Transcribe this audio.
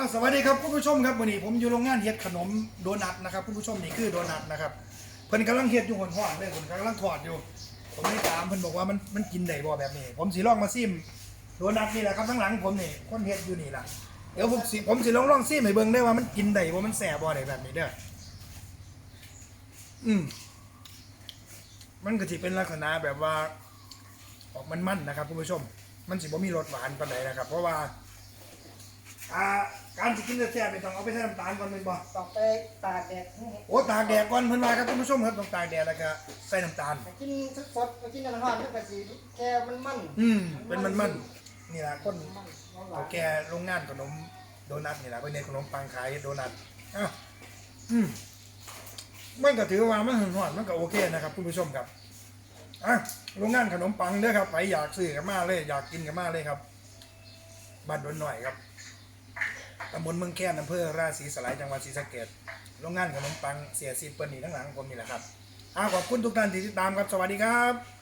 สวัสดีครับคุณผู้ชมครับวันนี้ผมอยู่โรงงานเฮ็ดขนมโดนัทนะครับคุณผู้ชมนี่คือโดนัทนะครับเพิ่นกำลังเฮ็ดอยู่หอนๆเลยผมกำลังถอดอยู่ ผมไม่ถามเพิ่นบอกว่ามันมันกินได้บ่แบบนี้ ผมสิลองมาซิมโดนัทนี่แหละครับทั้งหลังผมนี่คนเฮ็ดอยู่นี่ล่ะเดี๋ยวผมสิผมสิลองลองซิมให้เบิ่งได้ว่ามันกินได้บ่มันแซ่บบ่ได้แบบนี้เด้ออืมมันก็สิเป็นลักษณะแบบว่า ออกมันๆนะครับคุณผู้ชม มันสิบ่มีรสหวานปานใดนะครับ เพราะว่าอ่า การสิกินแซ่บๆนี่ต้องเอาไปใส่น้ำตาลก่อนแม่นบ่ต้องไปตากแดดให้โอ้ตากแดดก่อนเพิ่นว่าครับท่านผู้ชมครับต้องตากแดดแล้วก็ใส่น้ำตาล ไปกินสดๆไปกินน้ำร้อนมันก็สิแค่มันมันอืมเป็นมันๆนี่ล่ะคนมันหวาเอานแก่โรงงานขนมโดนัทนี่ล่ะเพิ่นเฮ็ดขนมปังขายโดนัทอ้าวอืมมันก็ถือว่ามันหอนๆมันก็โอเคนะครับคุณผู้ชมครับอะโรงงานขนมปังเด้อครับไปอยากซื้อกันมาเลย อยากกินกันมาเลยครับบ้านดอนหน่อยครับตำบลเมืองแค่นอำเภอราศีสลายจังหวัดศรีสะเกษโรงงานขนมปังเสียซีเปิ้ลนี่ทั้งหลังผมนี่แหละครับอาขอบคุณทุกท่านที่ติดตามครับ สวัสดีครับ